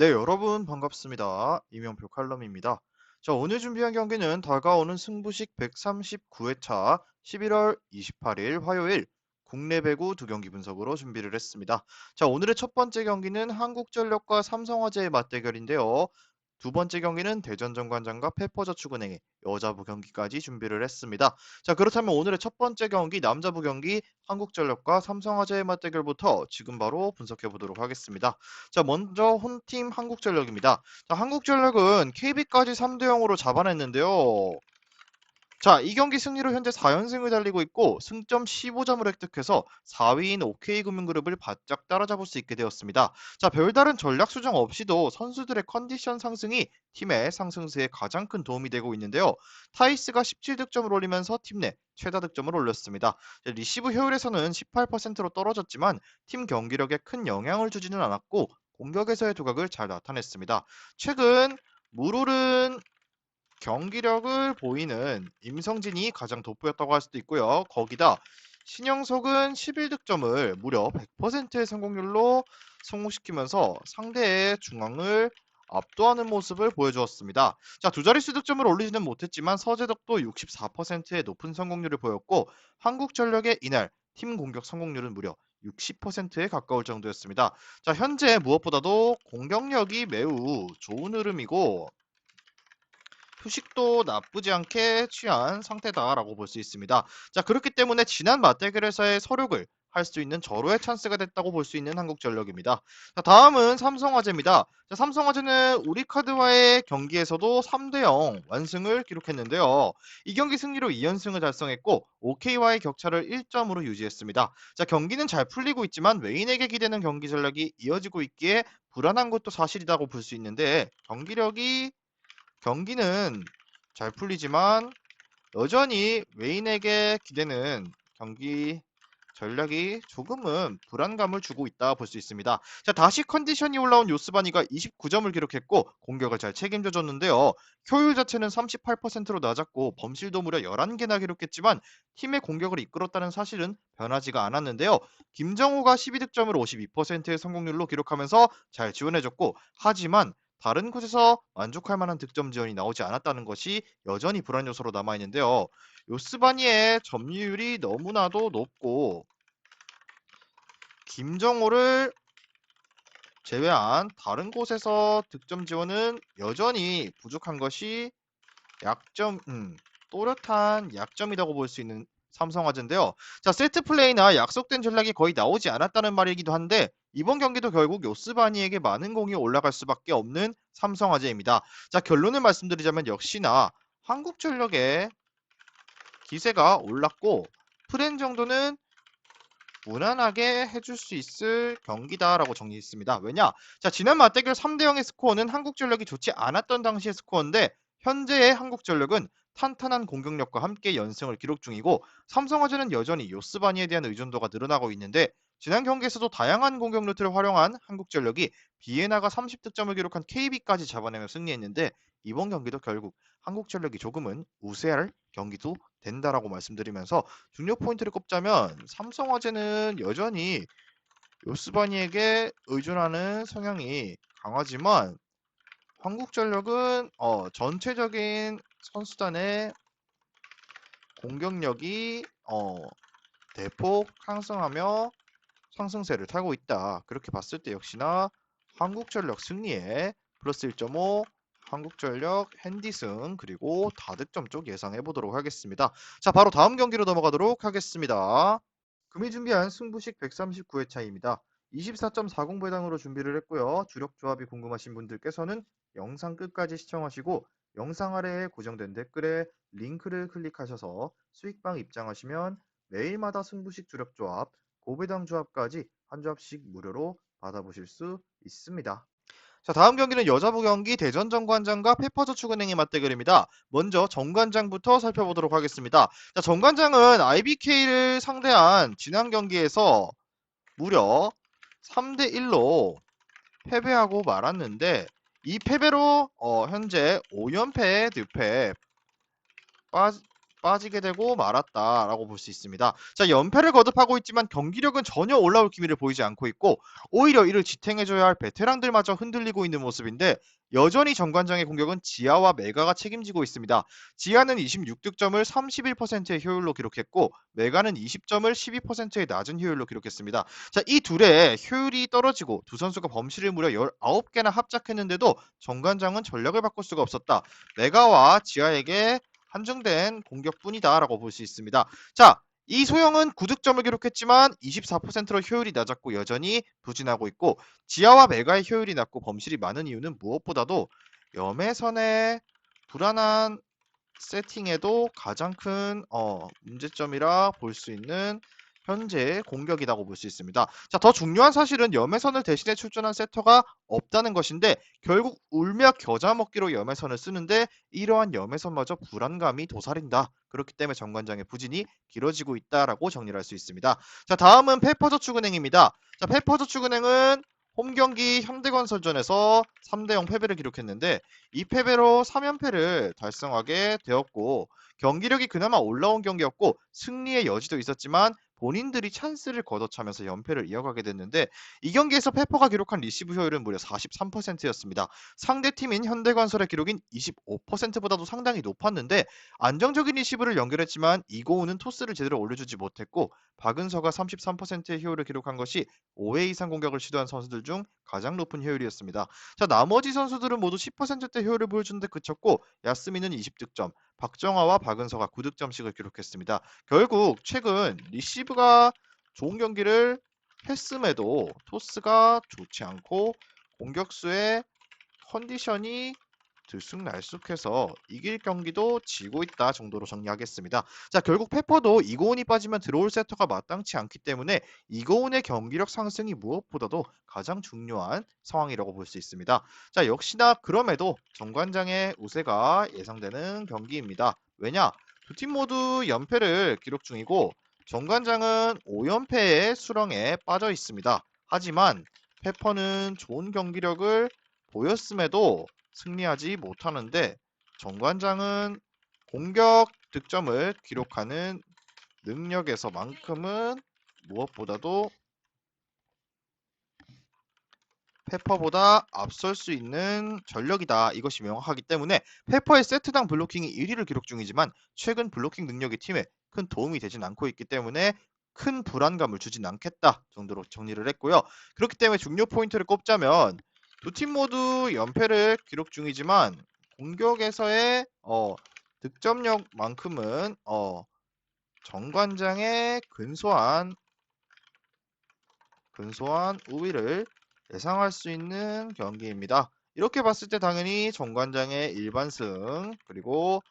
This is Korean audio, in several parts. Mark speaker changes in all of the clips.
Speaker 1: 네, 여러분 반갑습니다. 이명표 칼럼입니다. 자, 오늘 준비한 경기는 다가오는 승부식 139회차 11월 28일 화요일 국내 배구 두 경기 분석으로 준비를 했습니다. 자, 오늘의 첫 번째 경기는 한국전력과 삼성화재의 맞대결인데요. 두 번째 경기는 대전정관장과 페퍼저축은행의 여자부 경기까지 준비를 했습니다. 자, 그렇다면 오늘의 첫 번째 경기 남자부 경기 한국전력과 삼성화재의 맞대결부터 지금 바로 분석해 보도록 하겠습니다. 자, 먼저 홈팀 한국전력입니다. 자, 한국전력은 KB까지 3대 0으로 잡아냈는데요. 자, 이 경기 승리로 현재 4연승을 달리고 있고 승점 15점을 획득해서 4위인 OK금융그룹을 바짝 따라잡을 수 있게 되었습니다. 자, 별다른 전략 수정 없이도 선수들의 컨디션 상승이 팀의 상승세에 가장 큰 도움이 되고 있는데요. 타이스가 17득점을 올리면서 팀 내 최다 득점을 올렸습니다. 자, 리시브 효율에서는 18%로 떨어졌지만 팀 경기력에 큰 영향을 주지는 않았고 공격에서의 두각을 잘 나타냈습니다. 최근 무르른 경기력을 보이는 임성진이 가장 돋보였다고 할 수도 있고요. 거기다 신영석은 11득점을 무려 100%의 성공률로 성공시키면서 상대의 중앙을 압도하는 모습을 보여주었습니다. 자, 두 자릿수 득점을 올리지는 못했지만 서재덕도 64%의 높은 성공률을 보였고 한국전력의 이날 팀 공격 성공률은 무려 60%에 가까울 정도였습니다. 자, 현재 무엇보다도 공격력이 매우 좋은 흐름이고 휴식도 나쁘지 않게 취한 상태다라고 볼 수 있습니다. 자, 그렇기 때문에 지난 맞대결에서의 서력을 할 수 있는 절호의 찬스가 됐다고 볼 수 있는 한국전력입니다. 자, 다음은 삼성화재입니다. 자, 삼성화재는 우리카드와의 경기에서도 3대0 완승을 기록했는데요. 이 경기 승리로 2연승을 달성했고 OK와의 격차를 1점으로 유지했습니다. 자, 경기는 잘 풀리고 있지만 외인에게 기대는 경기 전략이 이어지고 있기에 불안한 것도 사실이라고 볼 수 있는데 경기력이 경기는 잘 풀리지만 여전히 외인에게 기대는 경기 전략이 조금은 불안감을 주고 있다 볼 수 있습니다. 자, 다시 컨디션이 올라온 요스바니가 29점을 기록했고 공격을 잘 책임져 줬는데요. 효율 자체는 38%로 낮았고 범실도 무려 11개나 기록했지만 팀의 공격을 이끌었다는 사실은 변하지가 않았는데요. 김정우가 12득점을 52%의 성공률로 기록하면서 잘 지원해줬고 하지만 다른 곳에서 만족할 만한 득점 지원이 나오지 않았다는 것이 여전히 불안 요소로 남아 있는데요. 요스바니의 점유율이 너무나도 높고 김정호를 제외한 다른 곳에서 득점 지원은 여전히 부족한 것이 약점, 음, 또렷한 약점이라고 볼 수 있는 삼성화재인데요. 자, 세트 플레이나 약속된 전략이 거의 나오지 않았다는 말이기도 한데 이번 경기도 결국 요스바니에게 많은 공이 올라갈 수밖에 없는 삼성화재입니다. 자, 결론을 말씀드리자면 역시나 한국 전력의 기세가 올랐고 프렌 정도는 무난하게 해줄 수 있을 경기다라고 정리했습니다. 왜냐? 자, 지난 맞대결 3대 0의 스코어는 한국전력이 좋지 않았던 당시의 스코어인데 현재의 한국전력은 탄탄한 공격력과 함께 연승을 기록 중이고 삼성화재는 여전히 요스바니에 대한 의존도가 늘어나고 있는데 지난 경기에서도 다양한 공격 루트를 활용한 한국전력이 비에나가 30득점을 기록한 KB까지 잡아내며 승리했는데 이번 경기도 결국 한국전력이 조금은 우세할 경기도 된다라고 말씀드리면서 중요 포인트를 꼽자면 삼성화재는 여전히 요스바니에게 의존하는 성향이 강하지만 한국전력은 어, 전체적인 선수단의 공격력이 어, 대폭 상승하며 상승세를 타고 있다. 그렇게 봤을 때 역시나 한국전력 승리에 플러스 1.5 한국전력 핸디승 그리고 다득점 쪽 예상해 보도록 하겠습니다. 자 바로 다음 경기로 넘어가도록 하겠습니다. 금이 준비한 승부식 139회 차입니다. 24.40 배당으로 준비를 했고요. 주력 조합이 궁금하신 분들께서는 영상 끝까지 시청하시고 영상 아래에 고정된 댓글에 링크를 클릭하셔서 수익방 입장하시면 매일마다 승부식 주력 조합, 고배당 조합까지 한 조합씩 무료로 받아보실 수 있습니다. 자, 다음 경기는 여자부 경기 대전 정관장과 페퍼저축은행의 맞대결입니다. 먼저 정관장부터 살펴보도록 하겠습니다. 자, 정관장은 IBK를 상대한 지난 경기에서 무려 3대 1로 패배하고 말았는데 이 패배로 어, 현재 5연패 늪에 빠 빠지게 되고 말았다라고 볼 수 있습니다. 자, 연패를 거듭하고 있지만 경기력은 전혀 올라올 기미를 보이지 않고 있고 오히려 이를 지탱해줘야 할 베테랑들마저 흔들리고 있는 모습인데 여전히 정관장의 공격은 지하와 메가가 책임지고 있습니다. 지하는 26득점을 31%의 효율로 기록했고 메가는 20점을 12%의 낮은 효율로 기록했습니다. 자, 이 둘의 효율이 떨어지고 두 선수가 범실을 무려 19개나 합작했는데도 정관장은 전략을 바꿀 수가 없었다. 메가와 지하에게 한정된 공격뿐이다라고 볼 수 있습니다. 자, 이 소영은 9득점을 기록했지만 24%로 효율이 낮았고 여전히 부진하고 있고 지하와 메가의 효율이 낮고 범실이 많은 이유는 무엇보다도 염해선의 불안한 세팅에도 가장 큰 어, 문제점이라 볼 수 있는 현재 공격이라고 볼 수 있습니다. 자, 더 중요한 사실은 염해선을 대신해 출전한 세터가 없다는 것인데 결국 울며 겨자 먹기로 염해선을 쓰는데 이러한 염해선마저 불안감이 도사린다. 그렇기 때문에 정관장의 부진이 길어지고 있다라고 정리를 할 수 있습니다. 자, 다음은 페퍼저축은행입니다. 자, 페퍼저축은행은 홈 경기 현대건설전에서 3대 0 패배를 기록했는데 이 패배로 3연패를 달성하게 되었고 경기력이 그나마 올라온 경기였고 승리의 여지도 있었지만 본인들이 찬스를 걷어차면서 연패를 이어가게 됐는데 이 경기에서 페퍼가 기록한 리시브 효율은 무려 43%였습니다. 상대 팀인 현대건설의 기록인 25%보다도 상당히 높았는데 안정적인 리시브를 연결했지만 이고은은 토스를 제대로 올려주지 못했고 박은서가 33%의 효율을 기록한 것이 5회 이상 공격을 시도한 선수들 중 가장 높은 효율이었습니다. 자 나머지 선수들은 모두 10%대 효율을 보여주는데 그쳤고 야스민은 20득점, 박정화와 박은서가 9득점씩을 기록했습니다. 결국 최근 리시브가 좋은 경기를 했음에도 토스가 좋지 않고 공격수의 컨디션이 들쑥날쑥해서 이길 경기도 지고 있다 정도로 정리하겠습니다. 자 결국 페퍼도 이고은이 빠지면 들어올 세터가 마땅치 않기 때문에 이고은의 경기력 상승이 무엇보다도 가장 중요한 상황이라고 볼 수 있습니다. 자 역시나 그럼에도 정관장의 우세가 예상되는 경기입니다. 왜냐 두 팀 모두 연패를 기록 중이고 정관장은 5연패의 수렁에 빠져 있습니다. 하지만 페퍼는 좋은 경기력을 보였음에도 승리하지 못하는데 정관장은 공격 득점을 기록하는 능력에서만큼은 무엇보다도 페퍼보다 앞설 수 있는 전력이다. 이것이 명확하기 때문에 페퍼의 세트당 블로킹이 1위를 기록 중이지만 최근 블로킹 능력이 팀에 큰 도움이 되진 않고 있기 때문에 큰 불안감을 주진 않겠다 정도로 정리를 했고요. 그렇기 때문에 중요 포인트를 꼽자면 두 팀 모두 연패를 기록 중이지만 공격에서의 어, 득점력만큼은 어, 정관장의 근소한 근소한 우위를 예상할 수 있는 경기입니다. 이렇게 봤을 때 당연히 정관장의 일반승 그리고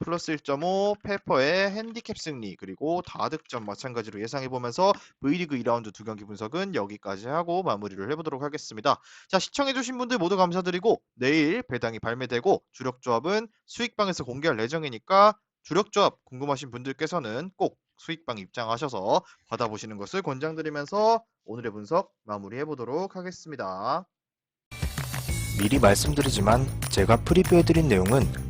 Speaker 1: 플러스 1.5 페퍼의 핸디캡 승리 그리고 다득점 마찬가지로 예상해 보면서 V리그 2라운드 두 경기 분석은 여기까지 하고 마무리를 해보도록 하겠습니다. 자 시청해 주신 분들 모두 감사드리고 내일 배당이 발매되고 주력 조합은 수익방에서 공개할 예정이니까 주력 조합 궁금하신 분들께서는 꼭 수익방 입장하셔서 받아보시는 것을 권장드리면서 오늘의 분석 마무리해 보도록 하겠습니다.
Speaker 2: 미리 말씀드리지만 제가 프리뷰해드린 내용은